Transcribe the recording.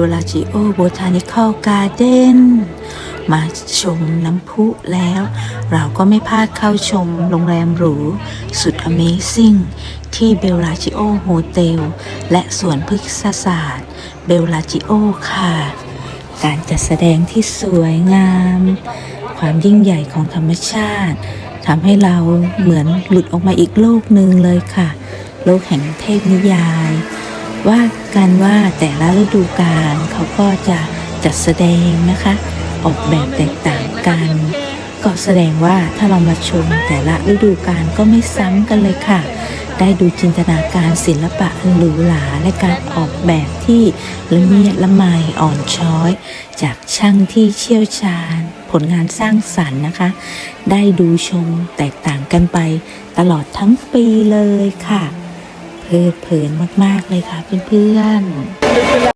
ลลาจิโอโบทานิคอลการ์เด้นมาชมน้ำพุแล้ว เราก็ไม่พลาดเข้าชมโรงแรมหรู สุด Amazing ที่เบลลาจิโอโฮเทลและสวนพฤกษศาสตร์ เบลลาจิโอค่ะ การจัดแสดงที่สวยงาม ความยิ่งใหญ่ของธรรมชาติทำให้เราเหมือนหลุดออกมาอีกโลกหนึ่งเลยค่ะ โลกแห่งเทพนิยาย ว่ากันว่าแต่ละฤดูกาลเขาก็จะจัดแสดงนะคะ ออกแบบแตกต่างกัน ก็แสดงว่าถ้าเรามาชมแต่ละฤดูกาลก็ไม่ซ้ำกันเลยค่ะ ได้ดูจินตนาการศิลปะหรูหราและการออกแบบที่ละเมียดละไมอ่อนช้อย จากช่างที่เชี่ยวชาญ ผลงานสร้างสรรค์นะคะ ได้ดูชมแตกต่างกันไปตลอดทั้งปีเลยค่ะ เพลิดเพลินมาก ๆ เลยค่ะเพื่อนๆ